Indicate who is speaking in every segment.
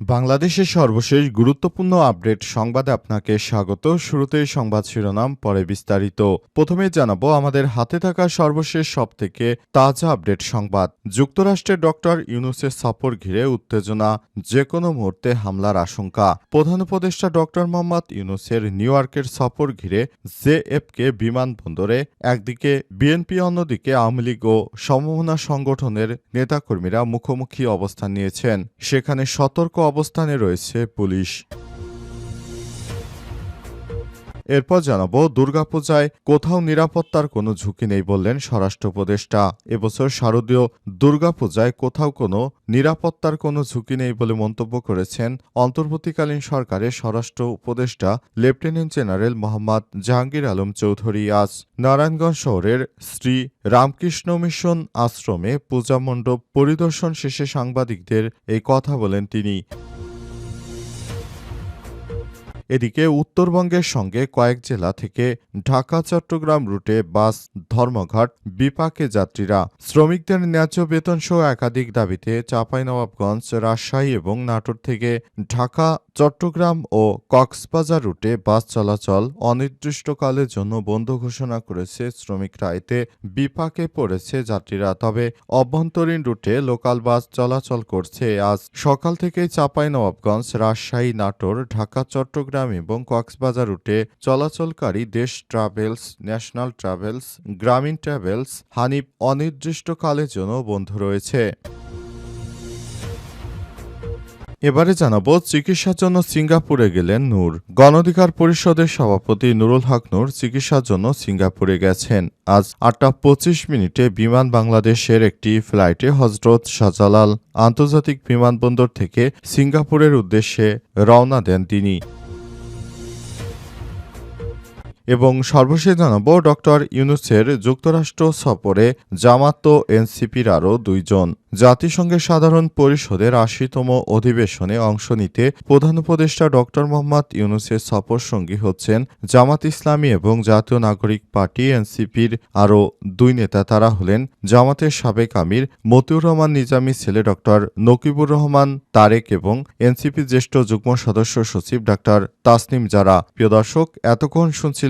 Speaker 1: বাংলাদেশের সর্বশেষ গুরুত্বপূর্ণ আপডেট সংবাদে আপনাকে স্বাগত। শুরুতেই সংবাদ শিরোনাম, পরে বিস্তারিত। প্রথমে জানাব, আমাদের হাতে থাকা সর্বশেষ সবথেকে তাজা আপডেট সংবাদ। যুক্তরাষ্ট্রের ডক্টর ইউনুসের সফর ঘিরে উত্তেজনা যে কোনো মুহূর্তে হামলার আশঙ্কা। প্রধান উপদেষ্টা ডক্টর মোহাম্মদ ইউনুসের নিউ ইয়র্কের সফর ঘিরে জেএফকে বিমানবন্দরে একদিকে, বিএনপি অন্যদিকে আওয়ামী লীগ ও সমমনা সংগঠনের নেতাকর্মীরা মুখোমুখি অবস্থান নিয়েছেন। সেখানে সতর্ক অবস্থানে রয়েছে পুলিশ। এরপর জানাব, দুর্গাপূজায় কোথাও নিরাপত্তার কোনো ঝুঁকি নেই বললেন স্বরাষ্ট্র উপদেষ্টা। এবছর শারদীয় দুর্গাপূজায় কোথাও কোনো নিরাপত্তার কোনো ঝুঁকি নেই বলে মন্তব্য করেছেন অন্তর্বর্তীকালীন সরকারের স্বরাষ্ট্র উপদেষ্টা, লেফটেন্যান্ট জেনারেল মোহাম্মদ জাহাঙ্গীর আলম চৌধুরী। আজ নারায়ণগঞ্জ শহরের শ্রী রামকৃষ্ণ মিশন আশ্রমে পূজা মণ্ডপ পরিদর্শন শেষে সাংবাদিকদের এই কথা বলেন তিনি। এদিকে উত্তরবঙ্গের সঙ্গে কয়েক জেলা থেকে ঢাকা চট্টগ্রাম রুটে বাস, ধর্মঘট, বিপাকে যাত্রীরা, শ্রমিকদের ন্যায্য বেতন সহ একাধিক দাবিতে চাঁপাইনবাবগঞ্জ, রাজশাহী এবং নাটোর থেকে ঢাকা চট্টগ্রাম ও কক্সবাজার রুটে বাস চলাচল অনির্দিষ্টকালের জন্য বন্ধ ঘোষণা করেছে শ্রমিকরা। এতে বিপাকে পড়েছে যাত্রীরা, তবে অভ্যন্তরীণ রুটে লোকাল বাস চলাচল করছে। আজ সকাল থেকেই চাঁপাইনবাবগঞ্জ, রাজশাহী, নাটোর, ঢাকা, চট্টগ্রাম এবং কক্সবাজার রুটে চলাচলকারী Desh travels, national travels, Grameen travels, Hanif অনির্দিষ্টকালের জন্য বন্ধ রয়েছে। এবারে জানাব, চিকিৎসার জন্য সিঙ্গাপুরে গেলেন নূর। গণধিকার পরিষদের সভাপতি নুরুল হক নূর চিকিৎসার জন্য সিঙ্গাপুরে গেছেন। আজ আটটা পঁচিশ মিনিটে বিমান বাংলাদেশের একটি ফ্লাইটে হজরত শাহজালাল আন্তর্জাতিক বিমানবন্দর থেকে সিঙ্গাপুরের উদ্দেশ্যে রওনা দেন তিনি। এবং সর্বশেষ জানাব ডক্টর ইউনুসের যুক্তরাষ্ট্র সফরে জামাত ও এনসিপির আরও দুইজন। জাতিসংঘের সাধারণ পরিষদের আশিতম অধিবেশনে অংশ নিতে প্রধান উপদেষ্টা ডক্টর মোহাম্মদ ইউনুসের সফর সঙ্গী হচ্ছেন জামাত ইসলামী এবং জাতীয় নাগরিক পার্টি এনসিপির আরও দুই নেতা। তারা হলেন জামাতের সাবেক আমির মতিউর রহমান নিজামী ছেলে ডক্টর নকিবুর রহমান তারেক এবং এনসিপির জ্যেষ্ঠ যুগ্ম সদস্য সচিব ডাক্তার তাসনিম জারা। প্রিয় দর্শক, এতক্ষণ শুনছিলেন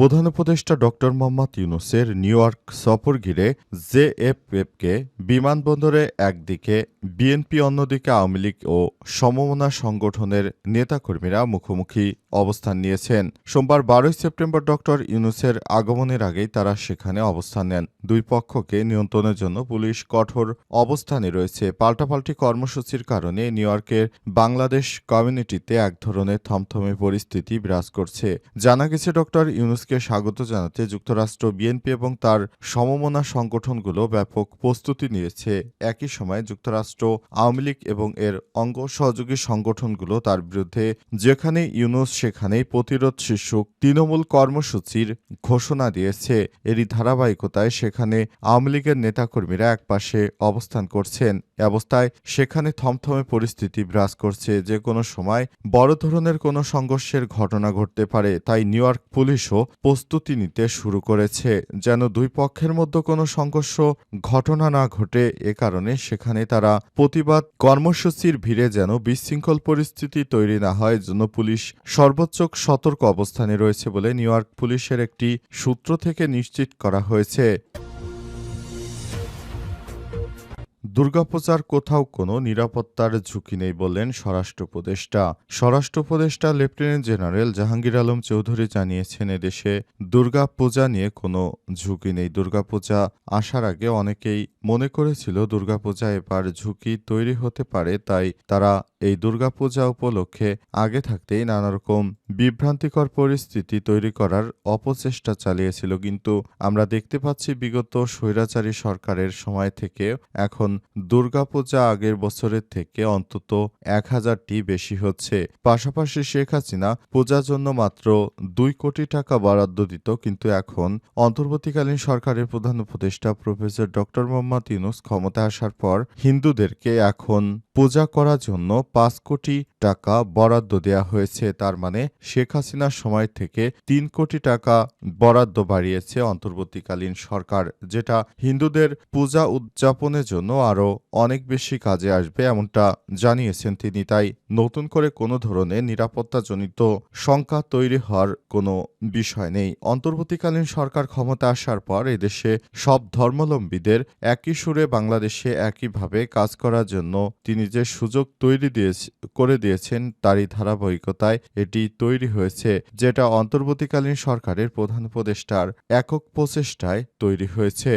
Speaker 1: প্রধান উপদেষ্টা ডক্টর মোহাম্মদ ইউনুসের নিউ ইয়র্ক সফর ঘিরে জেএফএফকে বিমানবন্দরে একদিকে, বিএনপি অন্যদিকে আওয়ামী লীগ ও সমমনা সংগঠনের নেতাকর্মীরা মুখোমুখি অবস্থান নিয়েছেন। সোমবার বারোই সেপ্টেম্বর ডক্টর ইউনুসের আগমনের আগেই তারা সেখানে অবস্থান নেন। দুই পক্ষকে নিয়ন্ত্রণের জন্য পুলিশ কঠোর অবস্থানে রয়েছে। পাল্টাপাল্টি কর্মসূচির কারণে নিউ ইয়র্কের বাংলাদেশ কমিউনিটিতে এক ধরনের থমথমে পরিস্থিতি বিরাজ করছে। জানা গেছে, ডক্টর ইউনুস ইউনুসকে স্বাগত জানাতে যুক্তরাষ্ট্র, বিএনপি এবং তার সমমনা সংগঠনগুলো ব্যাপক প্রস্তুতি নিয়েছে। একই সময় যুক্তরাষ্ট্র, আওয়ামী লীগ এবং এর অঙ্গ সহযোগী সংগঠনগুলো তার বিরুদ্ধে যেখানে ইউনুস, সেখানেই প্রতিরোধ শীর্ষক তৃণমূল কর্মসূচির ঘোষণা দিয়েছে। এরই ধারাবাহিকতায় সেখানে আওয়ামী লীগের নেতাকর্মীরা একপাশে অবস্থান করছেন। অবস্থায় সেখানে থমথমে পরিস্থিতি বিরাজ করছে। যে কোনো সময় বড় ধরনের কোনো সংঘর্ষের ঘটনা ঘটতে পারে। তাই নিউ ইয়র্ক পুলিশও প্রস্তুতি নিতে শুরু করেছে, যেন দুই পক্ষের মধ্যে কোনো সংঘর্ষ ঘটনা না ঘটে। এ কারণে সেখানে তারা প্রতিবাদ কর্মসূচির ভিড়ে যেন বিশৃঙ্খল পরিস্থিতি তৈরি না হয় জন্য পুলিশ সর্বোচ্চ সতর্ক অবস্থানে রয়েছে বলে নিউ পুলিশের একটি সূত্র থেকে নিশ্চিত করা হয়েছে। দুর্গাপূজার কোথাও কোনো নিরাপত্তার ঝুঁকি নেই বললেন স্বরাষ্ট্র উপদেষ্টা। স্বরাষ্ট্র উপদেষ্টা লেফটেন্যান্ট জেনারেল জাহাঙ্গীর আলম চৌধুরী জানিয়েছেন, এদেশে দুর্গাপূজা নিয়ে কোনো ঝুঁকি নেই। দুর্গাপূজা আসার আগে অনেকেই মনে করেছিল দুর্গাপূজা এবার ঝুঁকি তৈরি হতে পারে, তাই তারা এই দুর্গাপূজা উপলক্ষে আগে থাকতেই নানা রকম বিভ্রান্তিকর পরিস্থিতি তৈরি করার অপচেষ্টা চালিয়েছিল। কিন্তু আমরা দেখতে পাচ্ছি বিগত স্বৈরাচারী সরকারের সময় থেকে এখন দুর্গাপূজা আগের বছরের থেকে অন্তত এক হাজারটি বেশি হচ্ছে। পাশাপাশি শেখ হাসিনা পূজার জন্য মাত্র দুই কোটি টাকা বরাদ্দ দিত, কিন্তু এখন অন্তর্বর্তীকালীন সরকারের প্রধান উপদেষ্টা প্রফেসর ডক্টর মোহাম্মদ ইউনুস ক্ষমতায় আসার পর হিন্দুদেরকে এখন পূজা করার জন্য পাঁচ কোটি টাকা বরাদ্দ দেওয়া হয়েছে। তার মানে শেখ হাসিনার সময় থেকে তিন কোটি টাকা বরাদ্দ বাড়িয়েছে অন্তর্বর্তীকালীন সরকার, যেটা হিন্দুদের পূজা উদযাপনের জন্য আরও অনেক বেশি কাজে আসবে এমনটা জানিয়েছেন তিনি। তাই নতুন করে কোনো ধরনের নিরাপত্তাজনিত শঙ্কা তৈরি হওয়ার কোনো বিষয় নেই। অন্তর্বর্তীকালীন সরকার ক্ষমতা আসার পর এদেশে সব ধর্মাবলম্বীদের একই সুরে বাংলাদেশে একইভাবে কাজ করার জন্য তিনি যে সুযোগ তৈরি দিয়েছে, করে দিয়েছেন তারই ধারাবাহিকতায় এটি তৈরি হয়েছে, যেটা অন্তর্বর্তীকালীন সরকারের প্রধান উপদেষ্টার একক প্রচেষ্টায় তৈরি হয়েছে।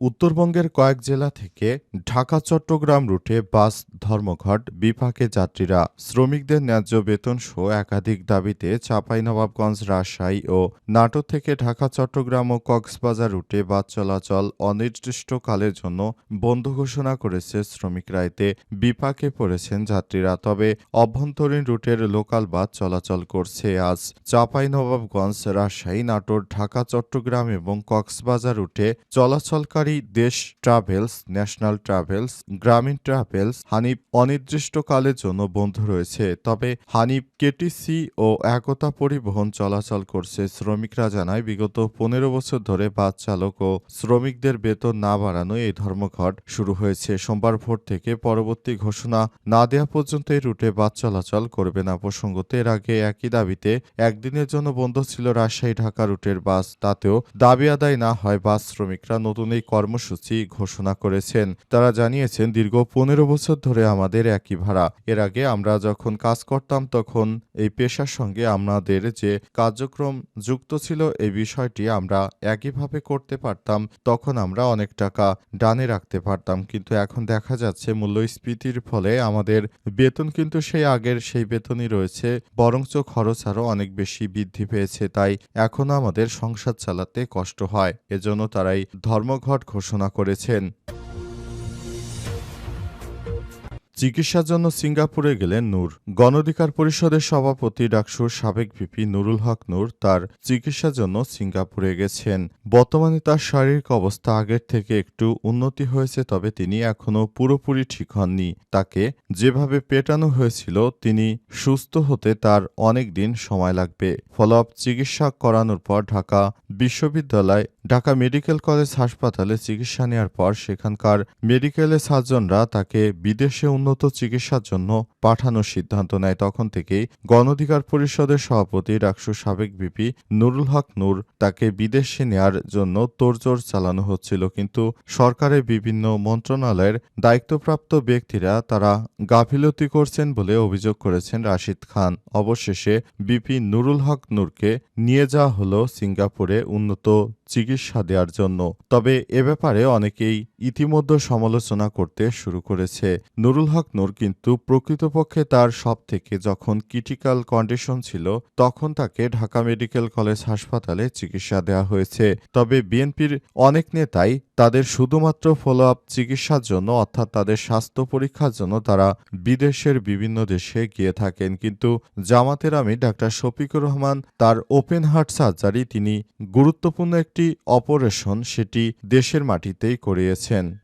Speaker 1: উত্তরবঙ্গের কয়েক জেলা থেকে ঢাকা চট্টগ্রাম রুটে বাস, ধর্মঘট, বিপাকে যাত্রীরা শ্রমিকদের ন্যায্য বেতন সহ একাধিক দাবিতে চাঁপাইনবাবগঞ্জ, রাজশাহী ও নাটোর থেকে ঢাকা চট্টগ্রাম ও কক্সবাজার রুটে বাস চলাচল অনির্দিষ্টকালের জন্য বন্ধ ঘোষণা করেছে শ্রমিকরা। এতে বিপাকে পড়েছেন যাত্রীরা, তবে অভ্যন্তরীণ রুটের লোকাল বাস চলাচল করছে। আজ চাঁপাইনবাবগঞ্জ, রাজশাহী, নাটোর ঢাকা চট্টগ্রাম এবং কক্সবাজার রুটে চলাচলকারী Desh travels, national travels, Grameen travels, Hanif অনির্দিষ্টকালের জন্য বন্ধ রয়েছে। তবে হানিফ কেটিসি ও একতা পরিবহন চলাচল করছে। শ্রমিকরা জানায়, বিগত পনেরো বছর ধরে বাস চালক ও শ্রমিকদের বেতন না বাড়ানো এই ধর্মঘট শুরু হয়েছে। সোমবার ভোর থেকে পরবর্তী ঘোষণা না দেওয়া পর্যন্ত এই রুটে বাস চলাচল করবে না। প্রসঙ্গত, এর আগে একই দাবিতে একদিনের জন্য বন্ধ ছিল রাজশাহী ঢাকা রুটের বাস। তাতেও দাবি আদায় না হয় বাস শ্রমিকরা। নতুন এই কর্মসূচি ঘোষণা করেছেন। তারা জানিয়েছেন, দীর্ঘ পনেরো বছর ধরে আমাদের একই ভাড়া। এর আগে আমরা যখন কাজ করতাম তখন এই পেশার সঙ্গে আমাদের যে কার্যক্রম যুক্ত ছিল, এই বিষয়টি আমরা একইভাবে করতে পারতাম, তখন আমরা অনেক টাকা ডানে রাখতে পারতাম। কিন্তু এখন দেখা যাচ্ছে, মূল্যস্ফীতির ফলে আমাদের বেতন কিন্তু সেই আগের সেই বেতনই রয়েছে, বরঞ্চ খরচ আরও অনেক বেশি বৃদ্ধি পেয়েছে। তাই এখনও আমাদের সংসার চালাতে কষ্ট হয়। এজন্য তারাই ধর্মঘট ঘোষণা করেছেন। চিকিৎসার জন্য সিঙ্গাপুরে গেলেন নূর। গণঅধিকার পরিষদের সভাপতি ডাকসুর সাবেক ভিপি নুরুল হক নূর তার চিকিৎসার জন্য সিঙ্গাপুরে গেছেন। বর্তমানে তার শারীরিক অবস্থা আগের থেকে একটু উন্নতি হয়েছে, তবে তিনি এখনও পুরোপুরি ঠিক হননি। তাকে যেভাবে পেটানো হয়েছিল, তিনি সুস্থ হতে তার অনেক দিন সময় লাগবে। ফলো আপ চিকিৎসা করানোর পর ঢাকা বিশ্ববিদ্যালয়, ঢাকা মেডিকেল কলেজ হাসপাতালে চিকিৎসা নেওয়ার পর সেখানকার মেডিকেলের সার্জনরা তাকে বিদেশে উন্নত চিকিৎসার জন্য পাঠানোর সিদ্ধান্ত নেয়। তখন থেকেই গণঅধিকার পরিষদের সভাপতি, ডাকসু সাবেক বিপি নুরুল হক নূর তাকে বিদেশে নেয়ার জন্য তোড়জোড় চালানো হচ্ছিল। কিন্তু সরকারের বিভিন্ন মন্ত্রণালয়ের দায়িত্বপ্রাপ্ত ব্যক্তিরা তারা গাফিলতি করছেন বলে অভিযোগ করেছেন রাশিদ খান। অবশেষে বিপি নুরুল হক নূরকে নিয়ে যাওয়া হল সিঙ্গাপুরে উন্নত চিকিৎসা দেওয়ার জন্য। তবে এ ব্যাপারে অনেকেই ইতিমধ্যে সমালোচনা করতে শুরু করেছে। নুরুল হক নূর কিন্তু প্রকৃতপক্ষে তার সব থেকে যখন ক্রিটিক্যাল কন্ডিশন ছিল, তখন তাকে ঢাকা মেডিকেল কলেজ হাসপাতালে চিকিৎসা দেওয়া হয়েছে। তবে বিএনপির অনেক নেতাই তাদের শুধুমাত্র ফলো আপ চিকিৎসার জন্য, অর্থাৎ তাদের স্বাস্থ্য পরীক্ষার জন্য তারা বিদেশের বিভিন্ন দেশে গিয়ে থাকেন। কিন্তু জামাতের আমি ডাক্তার শফিকুর রহমান তার ওপেন হার্ট সার্জারি তিনি গুরুত্বপূর্ণ একটি অপারেশন সেটি দেশের মাটিতেই করিয়েছেন।